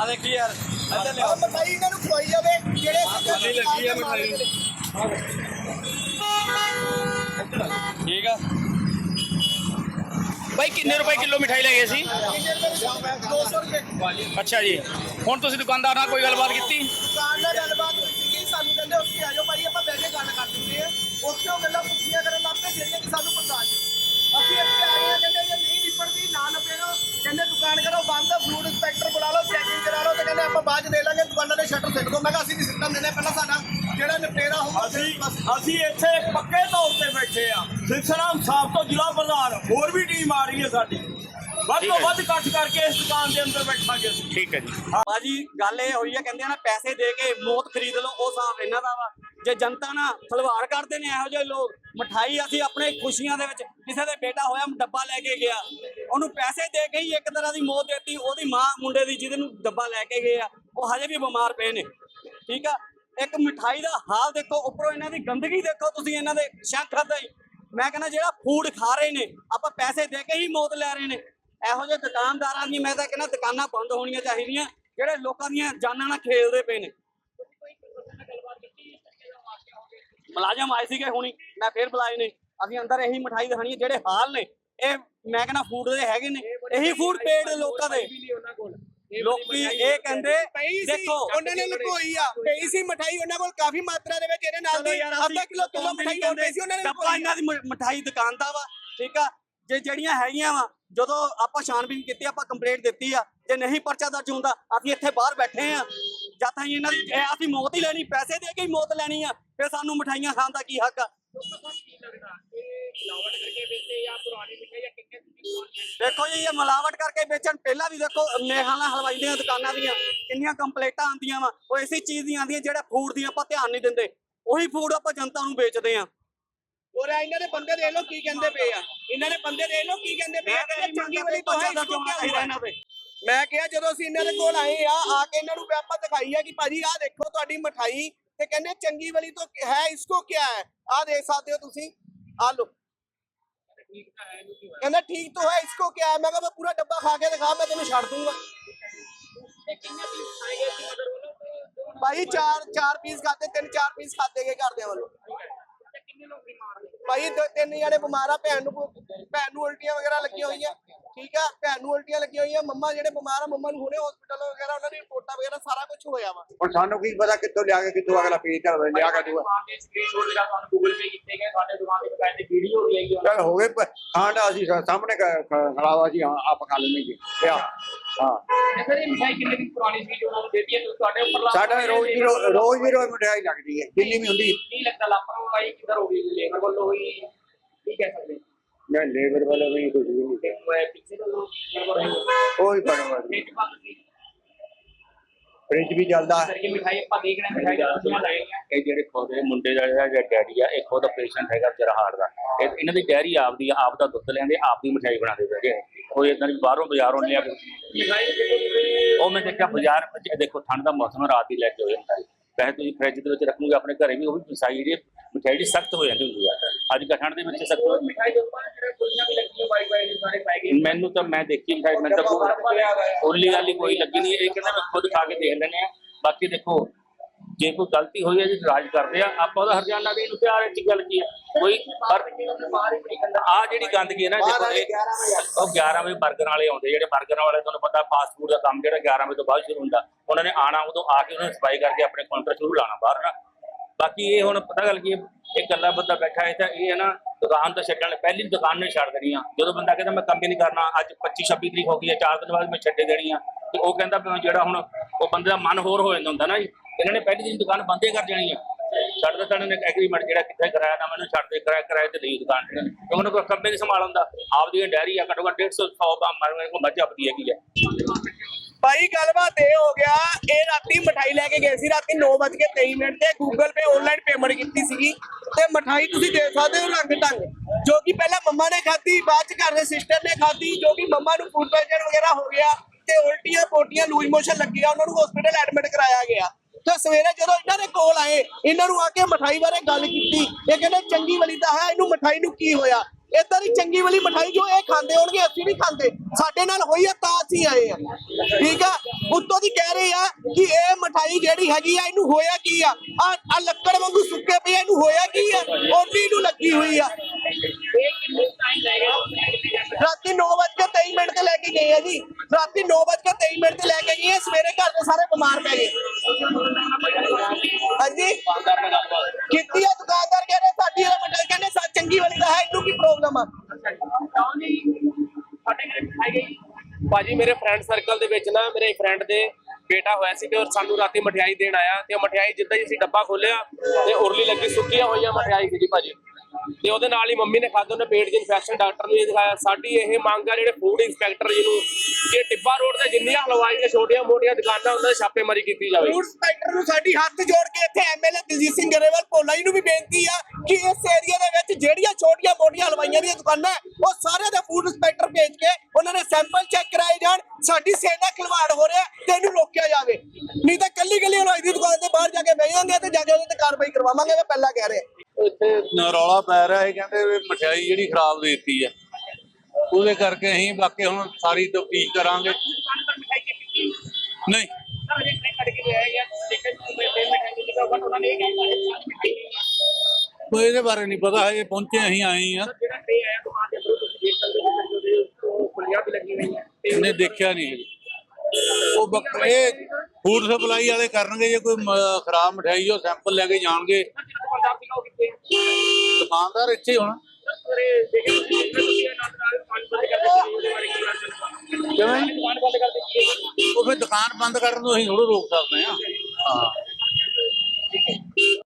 ਆ ਦੇਖੀ ਯਾਰ ਇੱਧਰ ਆਹ ਮਠਾਈ ਇਹਨਾਂ ਨੂੰ ਖਵਾਈ ਜਾਵੇ ਜਿਹੜੇ ਲੱਗੀ ਆ ਮਠਾਈ। ਠੀਕ ਆ। ਬਾਈ ਕਿੰਨੇ ਰੁਪਏ ਕਿਲੋ ਮਿਠਾਈ ਲੈ ਗਏ ਸੀ? 200 ਰੁਪਏ ਅੱਛਾ ਜੀ। ਹੁਣ ਤੁਸੀਂ ਦੁਕਾਨਦਾਰ ਨਾਲ ਕੋਈ ਗੱਲਬਾਤ ਕੀਤੀ? ਦੁਕਾਨ ਨਾਲ ਗੱਲਬਾਤ ਹੋਈ ਸੀਗੀ ਸਾਨੂੰ ਕਹਿੰਦੇ ਉੱਥੇ ਆ ਜਾਓ ਭਾਈ ਆਪਾਂ ਬਹਿ ਕੇ ਗੱਲ ਕਰ ਦਿੰਦੇ ਆ ਉੱਥੇ ਉਹ ਗੱਲਾਂ ਪੁੱਛੀਆਂ ਕਰਨ ਲੱਗ ਪਏ ਜਿਹੜੀਆਂ ਕਿ ਸਾਨੂੰ ਪਤਾ ਨਹੀਂ ਅਸੀਂ ਇੱਥੇ ਆਏ ਆ ਕਹਿੰਦੇ ਜੇ ਨਹੀਂ ਨਿਪੜਦੀ ਨਾ ਨਪੇੜੋ ਕਹਿੰਦੇ ਜਿਹੜਾ ਨਿਪਟੇਰਾ ਹੋਊਗਾ। ਅਸੀਂ ਅਸੀਂ ਇੱਥੇ ਪੱਕੇ ਤੌਰ ਤੇ ਬੈਠੇ ਆ ਸਿਲਸਰਾਮ ਸਾਹਿਬ ਤੋਂ ਜ਼ਿਲ੍ਹਾ ਪ੍ਰਧਾਨ ਹੋਰ ਵੀ ਟੀਮ ਆ ਰਹੀ ਹੈ ਸਾਡੀ। ਵੱਧ ਠੀਕ ਤੋਂ ਹੈ ਵੱਧ ਇਕੱਠ ਕਰਕੇ ਇਸ ਦੁਕਾਨ ਦੇ ਅੰਦਰ ਬੈਠਾਂਗੇ ਅਸੀਂ। ਠੀਕ ਹੈ ਜੀ। ਬਾਜੀ ਗੱਲ ਇਹ ਹੋਈ ਆ ਕਹਿੰਦੇ ਆ ਨਾ ਪੈਸੇ ਦੇ ਕੇ ਮੌਤ ਖਰੀਦ ਲਓ ਉਹ ਹਿਸਾਬ ਇਹਨਾਂ ਦਾ ਵਾ। ਜੇ ਜਨਤਾ ਨਾ ਖਲਵਾੜ ਕਰਦੇ ਨੇ ਇਹੋ ਜਿਹੇ ਲੋਕ ਮਠਾਈ ਅਸੀਂ ਆਪਣੇ ਖੁਸ਼ੀਆਂ ਦੇ ਵਿੱਚ ਕਿਸੇ ਦੇ ਬੇਟਾ ਹੋਇਆ ਡੱਬਾ ਲੈ ਕੇ ਗਿਆ। ਉਹਨੂੰ ਪੈਸੇ ਦੇ ਕੇ ਹੀ ਇੱਕ ਤਰ੍ਹਾਂ ਦੀ ਮੌਤ ਦਿੱਤੀ ਉਹਦੀ ਮਾਂ ਮੁੰਡੇ ਦੀ ਜਿਹਦੇ ਨੂੰ ਡੱਬਾ ਲੈ ਕੇ ਗਏ ਆ ਉਹ ਹਜੇ ਵੀ ਬਿਮਾਰ ਪਏ ਨੇ। ਠੀਕ ਆ? ਇੱਕ ਮਠਾਈ ਦਾ ਹਾਲ ਦੇਖੋ, ਉੱਪਰੋਂ ਇਹਨਾਂ ਦੀ ਗੰਦਗੀ ਦੇਖੋ ਤੁਸੀਂ ਇਹਨਾਂ ਦੇ ਸ਼ੰਖ ਦਾ ਹੀ ਮੈਂ ਕਹਿੰਦਾ ਜਿਹੜਾ ਫੂਡ ਖਾ ਰਹੇ ਨੇ, ਆਪਾਂ ਪੈਸੇ ਦੇ ਕੇ ਹੀ ਮੌਤ ਲੈ ਰਹੇ ਨੇ। ਇਹੋ ਜਿਹੇ ਦੁਕਾਨਦਾਰਾਂ ਦੀ ਮੈਂ ਤਾਂ ਕਹਿੰਦਾ ਦੁਕਾਨਾਂ ਬੰਦ ਹੋਣੀਆਂ ਚਾਹੀਦੀਆਂ, ਜਿਹੜੇ ਲੋਕਾਂ ਦੀਆਂ ਜਾਨਾਂ ਨਾਲ ਖੇਲਦੇ ਪਏ ਨੇ। ਮੁਲਾਜ਼ਮ ਆਏ ਸੀਗੇ ਹੁਣੀ, ਮੈਂ ਫੇਰ ਬੁਲਾਏ ਨੇ। ਅਸੀਂ ਅੰਦਰ ਇਹੀ ਮਠਾਈ ਦਿਖਾਣੀ ਜਿਹੜੇ ਹਾਲ ਨੇ। ਇਹ ਮੈਂ ਕਹਿੰਦਾ ਫੂਡ ਦੇ ਹੈਗੇ ਨੇ। ਇਹੀ ਫੂਡ ਪੇਡ ਲੋਕਾਂ ਦੇ। ਲੋਕੀ ਇਹ ਕਹਿੰਦੇ ਦੇਖੋ ਉਹਨਾਂ ਨੇ ਲੁਕੋਈ ਆ। ਪਈ ਸੀ ਮਠਾਈ ਉਹਨਾਂ ਕੋਲ ਕਾਫੀ ਮਾਤਰਾ ਦੇ ਵਿੱਚ ਇਹਦੇ ਨਾਲ ਦੀ ਅੱਧਾ ਕਿਲੋ ਕਿਲੋ ਮਠਾਈ ਪਈ ਸੀ ਉਹਨਾਂ ਨੇ ਡੱਬਾ ਇਹਨਾਂ ਦੀ ਮਠਾਈ ਦੁਕਾਨ ਦਾ ਵਾ ਠੀਕ ਆ? ਜੇ ਜਿਹੜੀਆਂ ਹੈਗੀਆਂ ਵਾ ਜਦੋਂ ਆਪਾਂ ਛਾਣਬੀਨ ਕੀਤੀ ਆਪਾਂ ਕੰਪਲੇਂਟ ਦਿੱਤੀ ਆ ਜੇ ਨਹੀਂ ਪਰਚਾ ਦਰਜ ਹੁੰਦਾ ਅਸੀਂ ਇੱਥੇ ਬਾਹਰ ਬੈਠੇ ਆ। ਜਦ ਤਾਈਂ ਇਹਨਾਂ ਦੀ ਅਸੀਂ ਮੌਤ ਹੀ ਲੈਣੀ ਪੈਸੇ ਦੇ ਕੇ ਹੀ ਮੌਤ ਲੈਣੀ ਆ ਫਿਰ ਸਾਨੂੰ ਮਠਾਈਆਂ ਖਾਣ ਦਾ ਕੀ ਹੱਕ ਆ? ਦੇਖੋ ਜੀ ਇਹ ਮਿਲਾਵਟ ਕਰਕੇ ਵੇਚਣ। ਪਹਿਲਾਂ ਵੀ ਦੇਖੋ ਮੇਹਾਨਾ ਹਲਵਾਈ ਦੀਆਂ ਦੁਕਾਨਾਂ ਦੀਆਂ ਕਿੰਨੀਆਂ ਕੰਪਲੇਂਟਾਂ ਆਉਂਦੀਆਂ ਵਾ ਉਹ ਇਸੇ ਚੀਜ਼ ਦੀਆਂ ਆਉਂਦੀਆਂ ਜਿਹੜਾ ਫੂਡ ਦੀਆਂ ਆਪਾਂ ਧਿਆਨ ਨਹੀਂ ਦਿੰਦੇ। ਉਹੀ ਫੂਡ ਆਪਾਂ ਜਨਤਾ ਨੂੰ ਵੇਚਦੇ ਆ ਹੋਰ ਇਹਨਾਂ ਦੇ ਬੰਦੇ ਦੇਖ ਲਓ ਕੀ ਕਹਿੰਦੇ ਪਏ ਆ। ਇਹਨਾਂ ਦੇ ਬੰਦੇ ਦੇਖ ਲਓ ਕੀ ਕਹਿੰਦੇ ਪਏ ਆ। ਕਹਿੰਦੇ ਚੰਗੀ ਵਾਲੀ ਤੋਂ ਹੈ ਦਾ ਇਸਕੋ ਕਿਉਂ ਕਿਆ ਇਹਨਾਂ ਹੁਆ ਤੇ ਮੈਂ ਕਿਹਾ ਜਦੋਂ ਅਸੀਂ ਇਹਨਾਂ ਦੇ ਕੋਲ ਆਏ ਆ ਆ ਕੇ ਇਹਨਾਂ ਨੂੰ ਆਪਾਂ ਦਿਖਾਈ ਆ ਕਿ ਭਾਜੀ ਆਹ ਦੇਖੋ ਤੁਹਾਡੀ ਮਠਾਈ ਤੇ ਕਹਿੰਦੇ ਚੰਗੀ ਵਾਲੀ ਤੋਂ ਹੈ ਇਸਕੋ ਕਿਆ ਹੈ? ਆਹ ਦੇਖ ਸਕਦੇ ਹੋ ਤੁਸੀਂ। ਆ ਲੋ ਕਹਿੰਦਾ ਠੀਕ ਤਾਂ ਹੈ, ਇਸਕੋ ਕਿਆ ਹੈ? ਮੈਂ ਕਿਹਾ ਮੈਂ ਪੂਰਾ ਡੱਬਾ ਖਾ ਕੇ ਦਿਖਾ, ਮੈਂ ਤੈਨੂੰ ਛੱਡ ਦੂੰਗਾ। ਭਾਈ ਚਾਰ ਚਾਰ ਪੀਸ ਖਾਤੇ ਤਿੰਨ ਚਾਰ ਪੀਸ ਖਾਤੇ ਗਏ ਘਰਦਿਆਂ ਵੱਲੋਂ। ਭਾਈ ਤਿੰਨ ਜਣੇ ਬਿਮਾਰ ਆ, ਭੈਣ ਨੂੰ ਭੈਣ ਨੂੰ ਉਲਟੀਆਂ ਵਗੈਰਾ ਲੱਗੀਆਂ ਹੋਈਆਂ। ਠੀਕ ਆ ਭੈਣ ਨੂੰ ਉਲਟੀਆਂ ਲੱਗੀਆਂ ਹੋਈਆਂ ਮੰਮਾ ਜਿਹੜੇ ਬਿਮਾਰ ਆ ਮੰਮਾ ਨੂੰ ਹੁਣੇ ਹਸਪੀਟਲ ਵਗੈਰਾ ਉਹਨਾਂ ਦੀ ਰਿਪੋਰਟਾਂ ਵਗੈਰਾ ਸਾਰਾ ਕੁਝ ਹੋਇਆ ਵਾ। ਹੁਣ ਸਾਨੂੰ ਕੀ ਪਤਾ ਕਿੱਥੋਂ ਲਿਆ ਕੇ ਕਿੱਥੋਂ ਅਗਲਾ ਪੇਜ ਕਰ ਲਿਆ ਕੇ ਦੂਗਾ ਦੁਕਾਨ ਦੇ ਸਕਰੀਨਸ਼ਾਟ ਜਿਹੜਾ ਤੁਹਾਨੂੰ ਗੂਗਲ ਪੇ ਕੀਤੇ ਗਏ ਸਾਡੇ ਦੁਕਾਨ ਦੇ ਬਕਾਇਦੇ ਵੀਡੀਓ ਵੀ ਆਈ ਚਲ ਹੋ ਗਏ ਪ- ਖਾਣ ਦਾ ਅਸੀਂ ਸਾ- ਸਾਹਮਣੇ ਖੜਾਵਾ ਜੀ ਹਾਂ, ਆਪ ਖਾ ਲੈਣੇ ਜੀ। ਆ ਹਾਂ। ਸਰ ਇਹ ਮਿਠਾਈ ਕਿੰਨੇ ਦਿਨ ਪੁਰਾਣੀ ਸੀ ਜੋ ਉਹਨਾਂ ਨੂੰ ਦੇਤੀ ਹੈ ਤੁਸੀਂ ਤੁਹਾਡੇ ਉੱਪਰ ਲਾ ਸਾਡਾ ਰੋਜ਼ ਦੀ ਰੋ- ਰੋਜ਼ ਦੀ ਰੋਜ਼ ਮਠਿਆਈ ਲੱਗਦੀ ਹੈ ਜਿੰਨੀ ਵੀ ਹੁੰਦੀ। ਕੀ ਲੱਗਦਾ ਲਾਪਰਵਾਹੀ ਕਿੱਧਰ ਹੋ ਗਈ ਲੇਬਰ ਵੱਲੋਂ ਹੋਈ ਕੀ ਕਹਿ ਸਕਦੇ? ਮੈਂ ਲੇਬਰ ਵਾਲੇ ਵੀ ਕੁਝ ਵੀ ਨਹੀਂ ਤੇ ਮੈਂ ਪਿੱਛੇ ਤੋਂ ਲੇਬਰ ਰਹੀ ਕੋਈ ਪਰਵਾਹ ਨਹੀਂ ਰੇਟ ਬੰਦ ਸੀ ਫ੍ਰਿਜ ਵੀ ਚੱਲਦਾ ਸਰ ਇਹ ਮਿਠਾਈ ਆਪਾਂ ਦੇਖ ਰਹੇ ਹਾਂ ਮਿਠਾਈ ਦਾ ਖੁਸ਼ੀਆਂ ਲੱਗੀਆਂ ਇਹ ਜਿਹੜੇ ਖੁਦ ਇਹ ਮੁੰਡੇ ਦਾ ਜਿਹੜਾ ਜਿਹੜਾ ਡੈਡੀ ਆ ਇਹ ਖੁਦ ਪੇਸ਼ੈਂਟ ਹੈਗਾ ਵਿਚਾਰਾ ਹਾਰਟ ਦਾ। ਇਹ ਇਹਨਾਂ ਦੀ ਡੈਰੀ ਆਪਦੀ ਆ, ਆਪ ਦਾ ਦੁੱਧ ਲੈਂਦੇ ਆਪ ਦੀ ਮਠਿਆਈ ਬਣਾਉਂਦੇ ਬੈਠੇ ਆ। ਕੋਈ ਇਦਾਂ ਦੀ ਬਾਹਰੋਂ ਬਾਜ਼ਾਰੋਂ ਲਿਆ ਕੇ ਮਿਠਾਈ ਉਹ ਮੈਂ ਦੇਖਿਆ ਬਾਜ਼ਾਰ ਵਿੱਚ ਇਹ ਦੇਖੋ ਠੰਡ ਦਾ ਮੌਸਮ ਹੈ, ਰਾਤ ਦੀ ਲੈ ਕੇ ਹੋਏ ਮਠਾਈ। ਵੈਸੇ ਤੁਸੀਂ ਫ੍ਰਿਜ ਦੇ ਵਿੱਚ ਰੱਖੋਗੇ ਆਪਣੇ ਘਰੇ ਵੀ ਉਹ ਵੀ ਮਸਾਈ ਜਿਹੜੀ ਮਠਿਆਈ ਦੀ ਸਖਤ ਹੋ ਜਾਂਦੀ ਹੁੰਦੀ ਆ। ਅੱਜ ਕੱਲ੍ਹ ਠੰਡ ਦੇ ਵਿੱਚ ਸਖਤ ਹੋ ਮਿਠਾਈ ਦੇ ਉੱਪਰ ਜਿਹੜੇ ਖੁਸ਼ੀਆਂ ਵੀ ਲੱਗੀਆਂ ਵਾਈਟ ਵਾਈਟ ਸਾਰੇ ਪਾਏ ਗਏ। ਮੈਨੂੰ ਤਾਂ ਮੈਂ ਦੇਖੀ ਮਠਾਈ ਮੈਨੂੰ ਤਾਂ ਕੋਈ ਵਾਲੀ ਕੋਈ ਲੱਗੀ ਨਹੀਂ। ਇਹ ਕਹਿੰਦਾ ਮੈਂ ਖੁਦ ਖਾ ਕੇ ਦੇਖ ਲੈਣੇ ਆ ਬਾਕੀ ਦੇਖੋ ਜੇ ਕੋਈ ਗਲਤੀ ਹੋਈ ਹੈ ਜੀ ਰਾਜ ਕਰਦੇ ਆ ਆਪਾਂ ਉਹਦਾ ਹਰਜਾਨਾ ਦੇਣ ਨੂੰ ਤਿਆਰ ਹੈ ਚ ਗੱਲ ਕੀ ਹੈ ਕੋਈ ਪਰ ਆ ਜਿਹੜੀ ਗੰਦਗੀ ਹੈ ਨਾ, ਦੇਖੋ ਉਹ 11 ਵਜੇ 버ਗਰ ਵਾਲੇ ਆਉਂਦੇ, ਜਿਹੜੇ 버ਗਰ ਵਾਲੇ, ਤੁਹਾਨੂੰ ਪਤਾ ਫਾਸਟ ਫੂਡ ਦਾ ਕੰਮ ਜਿਹੜਾ 11 ਵਜੇ ਤੋਂ ਬਾਅਦ ਸ਼ੁਰੂ ਹੁੰਦਾ। ਉਹਨਾਂ ਨੇ ਆਣਾ, ਉਦੋਂ ਆ ਕੇ ਉਹਨਾਂ ਨੇ ਸਫ਼ਾਈ ਕਰਕੇ ਆਪਣੇ ਕਾਊਂਟਰ ਸ਼ੁਰੂ ਲਾਣਾ ਬਾਹਰ ਨਾ। ਬਾਕੀ ਇਹ ਹੁਣ ਪਤਾ ਗੱਲ ਕੀ ਇਹ ਇਕੱਲਾ ਬੰਦਾ ਬੈਠਾ ਹੈ ਤਾਂ ਇਹ ਹੈ ਨਾ, ਦੁਕਾਨ ਤੋਂ ਛੱਡਣ, ਪਹਿਲੀ ਦੁਕਾਨ ਨੂੰ ਛੱਡ ਦੇਣੀ ਆ। ਜਦੋਂ ਬੰਦਾ ਕਹਿੰਦਾ, ਮੈਂ ਕੰਮ ਹੀ ਨਹੀਂ ਕਰਨਾ, ਅੱਜ 25 26 ਤਰੀਕ ਹੋ ਗਈ ਹੈ 4 ਦਿਨ ਬਾਅਦ ਮੈਂ ਛੱਡੇ ਦੇਣੀ ਆ। ਤੇ ਉਹ ਕਹਿੰਦਾ ਜਿਹੜਾ ਹੁਣ ਉਹ ਬੰਦੇ ਦਾ ਮਨ ਹੋਰ ਹੋ ਜਾਂਦਾ ਹੁੰਦਾ ਨਾ ਜੀ ਇਹਨਾਂ ਨੇ ਪਹਿਲੀ ਦਿਨ ਦੁਕਾਨ ਬੰਦ ਕਰ ਜਾਣੀ ਆ। ਛੱਡ ਦਿੱਤਾ ਇਹਨਾਂ ਨੇ ਐਗਰੀਮੈਂਟ ਜਿਹੜਾ ਕਿੱਥੇ ਕਰਾਇਆ ਨਾ ਮੈਨੂੰ ਛੱਡ ਦੇ, ਕਰਾਇਆ ਕਰਾਇਆ ਤੇ ਲਈ ਦੁਕਾਨ ਤੇ। ਤੇ ਉਹਨਾਂ ਕੋਲ ਕੰਪਨੀ ਸੰਭਾਲ ਹੁੰਦਾ? ਆਪਦੀ ਡੈਰੀ ਆ, ਘੱਟੋ ਘੱਟ 150 100 ਦਾ ਮਰ ਮੇਰੇ ਕੋਲ ਮੱਝ ਆਪਦੀ ਹੈਗੀ ਆ। ਭਾਈ, ਗੱਲਬਾਤ ਇਹ ਹੋ ਗਿਆ, ਇਹ ਰਾਤੀ ਮਠਾਈ ਲੈ ਕੇ ਗਏ ਸੀ, ਰਾਤੀ 9:23 ਮਿੰਟ ਤੇ ਗੂਗਲ ਪੇ ਆਨਲਾਈਨ ਪੇਮੈਂਟ ਕੀਤੀ ਸੀਗੀ। ਤੇ ਮਠਾਈ ਤੁਸੀਂ ਦੇ ਸਕਦੇ ਹੋ ਰੰਗ ਢੰਗ ਜੋ ਕਿ ਪਹਿਲਾਂ ਮੰਮਾ ਨੇ ਖਾਧੀ, ਬਾਅਦ ਚ ਘਰ ਦੇ ਸਿਸਟਰ ਨੇ ਖਾਧੀ, ਜੋ ਕਿ ਮੰਮਾ ਨੂੰ ਫੂਡ ਪੋਇਜ਼ਨ ਵਗੈਰਾ ਹੋ ਗਿਆ, ਤੇ ਉਲਟੀਆਂ ਪੋਟੀਆਂ ਲੂਜ ਮੋਸ਼ਨ ਲੱਗਿਆ, ਉਹਨਾਂ ਨੂੰ ਹਸਪੀਟਲ ਐਡਮਿਟ ਕਰਾਇਆ ਗਿਆ। ਤੇ ਸਵੇਰੇ ਜਦੋਂ ਇਹਨਾਂ ਦੇ ਕੋਲ ਆਏ, ਇਹਨਾਂ ਨੂੰ ਆ ਕੇ ਮਠਾਈ ਬਾਰੇ ਗੱਲ ਕੀਤੀ। ਇਹ ਕਹਿੰਦੇ, ਚੰਗੀ ਵਾਲੀ ਤਾਂ ਹੈ, ਇਹਨੂੰ ਮਠਾਈ ਨੂੰ ਕੀ ਹੋਇਆ? ਏਦਾਂ ਦੀ ਚੰਗੀ ਵਾਲੀ ਮਠਾਈ ਜੋ ਇਹ ਖਾਂਦੇ ਹੋਣਗੇ, ਅਸੀਂ ਨਹੀਂ ਖਾਂਦੇ। ਸਾਡੇ ਨਾਲ ਹੋਈ ਆ, ਤਾਂ ਅਸੀਂ ਆਏ ਆ। ਠੀਕ ਆ? ਉੱਤੋਂ ਦੀ ਕਹਿ ਰਹੇ ਆ ਕਿ ਇਹ ਮਠਾਈ ਜਿਹੜੀ ਹੈਗੀ ਆ, ਇਹਨੂੰ ਹੋਇਆ ਕੀ ਆ? ਆ ਲੱਕੜ ਵਾਂਗੂ ਸੁੱਕੇ ਪਈ ਇਹਨੂੰ ਹੋਇਆ ਕੀ ਆ? ਓਡੀ ਇਹਨੂੰ ਲੱਗੀ ਹੋਈ ਆ। ਰਾਤੀ 9:23 ਮਿੰਟ ਤੇ ਲੈ ਕੇ ਗਏ ਆ ਜੀ। ਰਾਤੀ 9:23 ਮਿੰਟ ਤੇ ਲੈ ਕੇ ਗਏ ਸਵੇਰੇ ਘਰ ਦੇ ਸਾਰੇ ਬਿਮਾਰ ਪੈ ਗਏ। ਹਾਂਜੀ? ਕੀਤੀ ਆ ਦੁਕਾਨਦਾਰ ਕਹਿੰਦੇ, ਸਾਡੀ ਇਹ ਮਠਾਈ ਕਹਿੰਦੇ, ਸਾ ਚੰਗੀ ਵਾਲੀ ਦਾ ਹੈ, ਇਹਨੂੰ ਕੀ ਪ੍ਰੋਬਲਮ ਆ? ਭਾਜੀ, ਮੇਰੇ ਫਰੈਂਡ ਸਰਕਲ ਦੇ ਵਿੱਚ ਨਾ ਮੇਰੇ ਫਰੈਂਡ ਦੇ ਬੇਟਾ ਹੋਇਆ ਸੀ ਤੇ ਉਹ ਸਾਨੂੰ ਰਾਤੀ ਮਠਿਆਈ ਦੇਣ ਆਇਆ ਤੇ ਮਠਿਆਈ ਜਿੱਦਾਂ ਹੀ ਅਸੀਂ ਡੱਬਾ ਖੋਲਿਆ ਤੇ ਉਰਲੀ ਲੱਗੀ ਸੁੱਕੀਆਂ ਹੋਈਆਂ ਮਠਿਆਈ ਸੀਗੀ ਭਾਜੀ। ਤੇ ਉਹਦੇ ਨਾਲ ਹੀ ਮੰਮੀ ਨੇ ਖਾਧਾ, ਉਹਨੇ ਪੇਟ ਦੀ ਇਨਫੈਕਸ਼ਨ ਡਾਕਟਰ ਨੂੰ ਦਿਖਾਇਆ। ਸਾਡੀ ਇਹ ਮੰਗ ਆ ਜਿਹੜੇ ਫੂਡ ਇੰਸਪੈਕਟਰ ਜਿਹਨੂੰ ਕਿ ਟਿੱਬਾ ਰੋਡ ਤੇ ਜਿੰਨੀਆਂ ਹਲਵਾਈ ਦੀਆਂ ਛੋਟੀਆਂ ਮੋਟੀਆਂ ਦੁਕਾਨਾਂ ਉਹਨਾਂ ਦੇ ਛਾਪੇਮਾਰੀ ਕੀਤੀ ਜਾਵੇ। ਫੂਡ ਇੰਸਪੈਕਟਰ ਨੂੰ ਸਾਡੀ ਹੱਥ ਜੋੜ ਕੇ ਇੱਥੇ ਐਮਐਲਏ ਦਲਜੀਤ ਸਿੰਘ ਗਰੇਵਾਲ ਭੋਲਾ ਜੀ ਨੂੰ ਵੀ ਬੇਨਤੀ ਆ ਕਿ ਇਸ ਏਰੀਆ ਦੇ ਵਿੱਚ ਜਿਹੜੀਆਂ ਛੋਟੀਆਂ ਮੋਟੀਆਂ ਹਲਵਾਈਆਂ ਦੀਆਂ ਦੁਕਾਨਾਂ, ਉਹ ਸਾਰੇ ਦੇ ਫੂਡ ਇੰਸਪੈਕਟਰ ਭੇਜ ਕੇ ਉਹਨਾਂ ਨੇ ਸੈਂਪਲ ਚੈੱਕ ਕਰਾਏ ਜਾਣ, ਸਾਡੀ ਸੇਨਾ ਖਿਲਵਾੜ ਹੋ ਰਿਹਾ ਤੇ ਇਹਨੂੰ ਰੋਕਿਆ ਜਾਵੇ। ਨਹੀਂ ਤਾਂ ਕੱਲੀ ਕੱਲੀ ਹਲਵਾਈ ਦੀ ਦੁਕਾਨ ਤੇ ਬਾਹਰ ਜਾ ਕੇ ਬਹਿ ਜਾਂਦੇ ਤੇ ਜਾ ਕੇ ਉਹਦੇ ਤੇ ਕਾਰਵਾਈ ਕਰਵਾਵਾਂਗੇ ਮੈਂ ਪਹਿਲਾਂ ਕਹਿ ਰਿਹਾ ਇੱਥੇ ਰੌਲਾ ਪੈ ਰਿਹਾ ਹੈ ਕਹਿੰਦੇ ਵੀ ਮਠਿਆਈ ਜਿਹੜੀ ਖਰਾਬ ਦੇਤੀ ਹੈ ਉਹਦੇ ਕਰਕੇ ਅਸੀਂ ਬਾਕੀ ਹੁਣ ਸਾਰੀ ਤਫਤੀਸ਼ ਕਰਾਂਗੇ। ਨਹੀਂ। ਕੋਈ ਇਹਦੇ ਬਾਰੇ ਨਹੀਂ ਪਤਾ, ਹਜੇ ਪਹੁੰਚੇ ਅਸੀਂ ਆਏ ਆ। ਇਹਨੇ ਦੇਖਿਆ ਨਹੀਂ ਹਜੇ। ਉਹ ਬਕ- ਫੂਡ ਸਪਲਾਈ ਵਾਲੇ ਕਰਨਗੇ, ਜੇ ਕੋਈ ਮ- ਖਰਾਬ ਮਠਿਆਈ ਉਹ ਸੈਂਪਲ ਲੈ ਕੇ ਜਾਣਗੇ। ਦੁਕਾਨਦਾਰ ਇੱਥੇ ਹੀ ਹੋਣਾ। ਕਿਵੇਂ? ਉਹ ਫਿਰ ਦੁਕਾਨ ਬੰਦ ਕਰਨ ਨੂੰ ਅਸੀਂ ਥੋੜ੍ਹਾ ਰੋਕ ਸਕਦੇ ਆ ਹਾਂ।